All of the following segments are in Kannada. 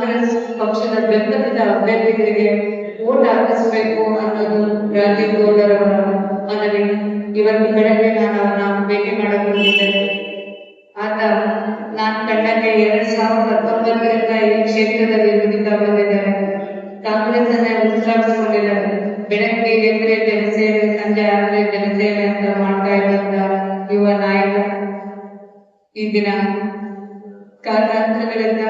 ಕಾಂಗ್ರೆಸ್ ಪಕ್ಷದ ಬೆಂಬಲಿತ ಅಭ್ಯರ್ಥಿಗಳಿಗೆ ಓಟ್ ಹಾಕಿಸಬೇಕು ಅನ್ನೋದು ರಾಜೀವ್ ಅವರ ಮನವಿ. ಇವತ್ತು ಬೆಳಗ್ಗೆ ನಾನು ಅವರನ್ನ ಭೇಟಿ ಮಾಡಕ್ ಹೋಗಿದ್ದೆ ಆತ ನಾನ್ ಕಂಡಂಗೆ ಎರಡ್ ಸಾವಿರದ ಹತ್ತೊಂಬತ್ತರಿಂದ ಈ ಕ್ಷೇತ್ರದಲ್ಲಿ ದುಡಿತಾ ಬಂದಿದ್ದಾರೆ ಕಾಂಗ್ರೆಸ್ ಅನ್ನೇ ಉತ್ಸಾಹಿಸಿಕೊಂಡಿದ್ದಾರೆ ಬೆಳಗ್ಗೆ ಎದ್ರೆ ಜನಸೇವೆ ಸಂಜೆ ಆದ್ರೆ ಜನಸೇವೆ ಅಂತ ಮಾಡ್ತಾ ಇದ್ದಂತ ಯುವ ನಾಯಕ ಈ ದಿನ. ಕಾರಣಾಂತರಗಳಿಂದ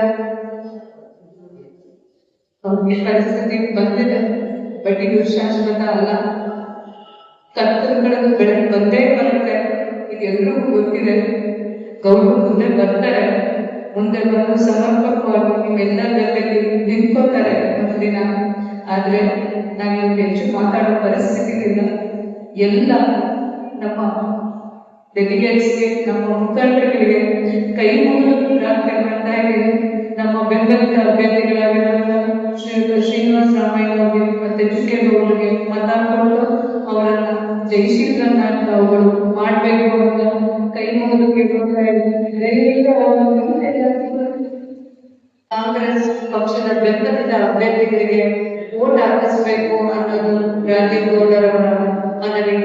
ಅವ್ರಿಗೆ ಪರಿಸ್ಥಿತಿ ಬಂದಿದೆ. ಬಟ್ ಇದು ಶಾಶ್ವತ ಅಲ್ಲ. ಕರ್ತರುಗಳನ್ನು ಬೆಳಕು ಬಂದೇ ಬರುತ್ತೆ. ಎಲ್ರಿಗೂ ಗೊತ್ತಿದೆ. ಗೌರವ ಮುಂದೆ ಬರ್ತಾರೆ. ಮುಂದೆ ಬಂದು ಸಮರ್ಪಕವಾಗಿ ನಿಮ್ಮೆಲ್ಲರ ಜೊತೆಗೆ ನಿಂತ್ಕೋತಾರೆ ದಿನ. ಆದ್ರೆ ನಾವಿಲ್ಲಿ ಹೆಚ್ಚು ಮಾತಾಡೋ ಪರಿಸ್ಥಿತಿ ಇಲ್ಲ ಎಲ್ಲ ನಮ್ಮ ಡೆಲಿಗೇಟ್ಸ್ಗೆ ನಮ್ಮ ಮುಖಂಡರುಗಳಿಗೆ ಕೈ ಬೆಂಬಲಿತ ಅಭ್ಯರ್ಥಿಗಳಾಗಿರುವ ಶ್ರೀಯುತ ಶ್ರೀನಿವಾಸ ರಾಮಯ್ಯನವರಿಗೆ ಮತ್ತೆ ಚುಕ್ಕೆ ಗೌಡರಿಗೆ ಮತ ಕೊಟ್ಟು ಅವರನ್ನ ಜಯಶೀಲರನ್ನಾಗಿ ಅವುಗಳು ಮಾಡಬೇಕು ಅಂತ ಕೈ ಮುಗಿದು ಕಾಂಗ್ರೆಸ್ ಪಕ್ಷದ ಬೆಂಬಲಿತ ಅಭ್ಯರ್ಥಿಗಳಿಗೆ ವೋಟ್ ಹಾಕಿಸಬೇಕು ಅನ್ನೋದು ರಾಜೀವ್ ಗೌಡರವರ ಮನವಿ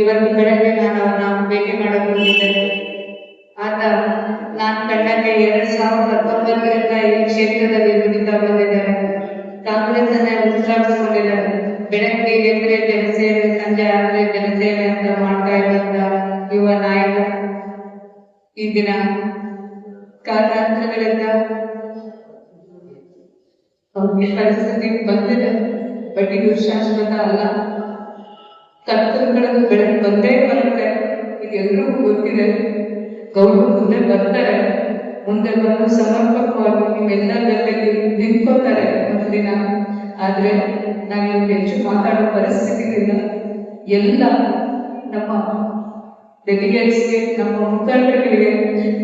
ಇವತ್ತು ಬೆಳಗ್ಗೆ ನಾನು ಅವರನ್ನ ಭೇಟಿ ಸಾವಿರದ ಹತ್ತೊಂಬತ್ತರಿಂದ ಈ ಕ್ಷೇತ್ರದಲ್ಲಿ ದುಡಿತಾ ಬಂದಿದ್ದಾರೆ? ಕಾಂಗ್ರೆಸ್ ಅನ್ನ ಉತ್ಸಾಹಿಸಿಕೊಂಡಿದ್ದಾರೆ. ಬೆಳಗ್ಗೆ ಎದ್ರೆ ಜನಸೇವೆ, ಸಂಜೆ ಆದ್ರೆ ಜನಸೇವೆ ಅಂತ ಮಾಡ್ತಾ ಇದ್ದಂತ ಯುವ ನಾಯಕ ಈ ದಿನ. ಕಾರಣಾಂತರಗಳಿಂದ ಅವ್ರಿಗೆ ಪರಿಸ್ಥಿತಿ ಬಂದಿದೆ. ಬಟ್ ಇದು ಶಾಶ್ವತ ಅಲ್ಲ. ಕರ್ತವ್ಯಗಳನ್ನು ಬೆಳಗ್ಗೆ ಬಂದೇ ಬರುತ್ತೆ. ಇದು ಗೊತ್ತಿದೆ. ಗೌರವ ಮುಂದೆ ಬರ್ತಾರೆ. ಮುಂದೆ ಬಂದು ಸಮರ್ಪಕವಾಗಿ ನಿಮ್ಮೆಲ್ಲ ಜೊತೆಗೆ ನಿಂತ್ಕೋತಾರೆ ಒಂದು ದಿನ ಆದ್ರೆ ನಾವು ಹೆಚ್ಚು ಮಾತಾಡೋ ಪರಿಸ್ಥಿತಿ ಇಲ್ಲ ಎಲ್ಲ ನಮ್ಮ ಡೆಲಿಗೇಟ್ಸ್ಗೆ ನಮ್ಮ ಮುಖಂಡರುಗಳಿಗೆ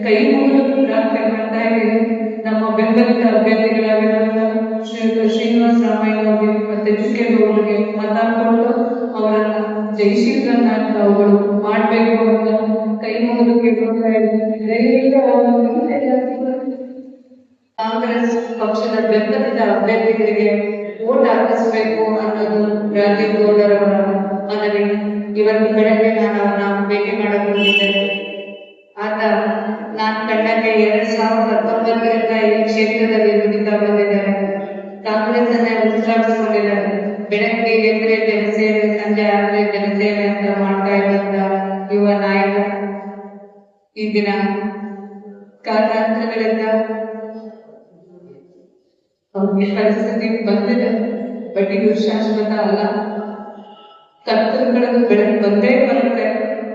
ಕೈ ಮುಗಿದು ಪ್ರಾರ್ಥನೆ ಮಾಡ್ತಾ ಇದ್ದೀವಿ ನಮ್ಮ ಬೆಂಬಲಿತ ಅಭ್ಯರ್ಥಿಗಳಾಗಿರುವಂತ ಶ್ರೀನಿವಾಸ ರಾಮಯ್ಯ ಅವರಿಗೆ ಮತ್ತೆ ಜುಕೆ ಅವರಿಗೆ ಮತ ಕೊಟ್ಟು ಅವರನ್ನ ಜಯಶೀಲರನ್ನಾಗಿ ಅವುಗಳು ಮಾಡ್ಬೇಕು ಅಂತ ಕೈ ಮುಗಿದು ಕೇಳ್ಕೊಳ್ತಾ ಇದ್ದೀನಿ ದಯವಿಟ್ಟು ಅವರನ್ನು ಕಾಂಗ್ರೆಸ್ ಪಕ್ಷದ ಬೆಂಬಲಿತ ಅಭ್ಯರ್ಥಿಗಳಿಗೆ ಓಟ್ ಹಾಕಿಸಬೇಕು ಅನ್ನೋದು ರಾಜೀವ್ ಗೌಡರವರ ಆದರೆ ಇವತ್ತು ಬೆಳಗ್ಗೆ ನಾನು ಅವರನ್ನ ಭೇಟಿ ಮಾಡಕ್ ಹೋಗಿದ್ದೆ ಆತ ನಾನು ಕಂಡಂಗೆ ಎರಡ್ ಸಾವಿರದ ಹತ್ತೊಂಬತ್ತರಿಂದ ಈ ಕ್ಷೇತ್ರದಲ್ಲಿ ದುಡಿತಾ ಬಂದಿದ್ದಾರೆ ಕಾಂಗ್ರೆಸ್ ಅನ್ನೇ ಉತ್ಸಾಹಿಸಿಕೊಂಡಿದ್ದಾರೆ ಬೆಳಗ್ಗೆ ಎದ್ರೆ ಜನಸೇವೆ, ಸಂಜೆ ಆದ್ರೆ ಜನಸೇವೆ ಅಂತ ಮಾಡ್ತಾ ಇದ್ದಂತ ಯುವ ನಾಯಕ. ಈ ದಿನ ಕಾರಣಾಂತರಗಳಿಂದ ಅವ್ರಿಗೆ ಪರಿಸ್ಥಿತಿ ಬಂದಿದೆ ಬಟ್ ಇದು ಶಾಶ್ವತ ಅಲ್ಲ. ಕತ್ತಲ ಕಡೆದು ಬೆಳಕು ಬಂದೇ ಬರುತ್ತೆ,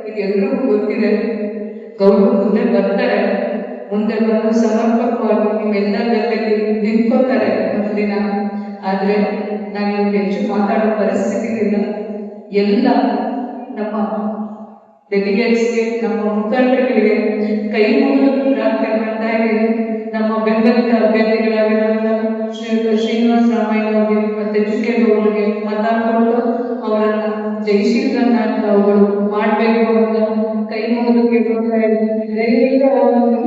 ಇದು ಎಲ್ರಿಗೂ ಗೊತ್ತಿದೆ. ಗೌರವ ಮುಂದೆ ಬರ್ತಾರೆ, ಮುಂದೆ ಬಂದು ಸಮರ್ಪಕವಾಗಿ ನಿಮ್ಮೆಲ್ಲ ಜೊತೆಗೆ ನಿಂತ್ಕೋತಾರೆ ಒಂದು ದಿನ. ಆದ್ರೆ ನಾನು ಹೆಚ್ಚು ಮಾತಾಡೋ ಪರಿಸ್ಥಿತಿ ಇಲ್ಲ ಎಲ್ಲ ನಮ್ಮ ಡೆಲಿಗೇಟ್ಸ್ಗೆ ನಮ್ಮ ಮುಖಂಡರಿಗೆ ಕೈ ಮುಗಿದು ಪ್ರಾರ್ಥನೆ ಮಾಡ್ತಾ ಇದ್ದೀವಿ ನಮ್ಮ ಬೆಂಬಲಿತ ಅಭ್ಯರ್ಥಿಗಳಾಗಿರುವ ಶ್ರೀಯುತ ಶ್ರೀನಿವಾಸ ರಾಮಯ್ಯ ಅವರಿಗೆ ಮತ್ತೆ ಚುಕ್ಕೆ ಗೌಡರಿಗೆ ಮತ ಕೊಟ್ಟು ಅವರನ್ನ ಜಯಶೀಲರನ್ನಾಗಿ ಅವುಗಳು ಮಾಡಬೇಕು ಅಂತ ಕೈ ಮುಗಿದು ದಯವಿಟ್ಟು ಅವರನ್ನು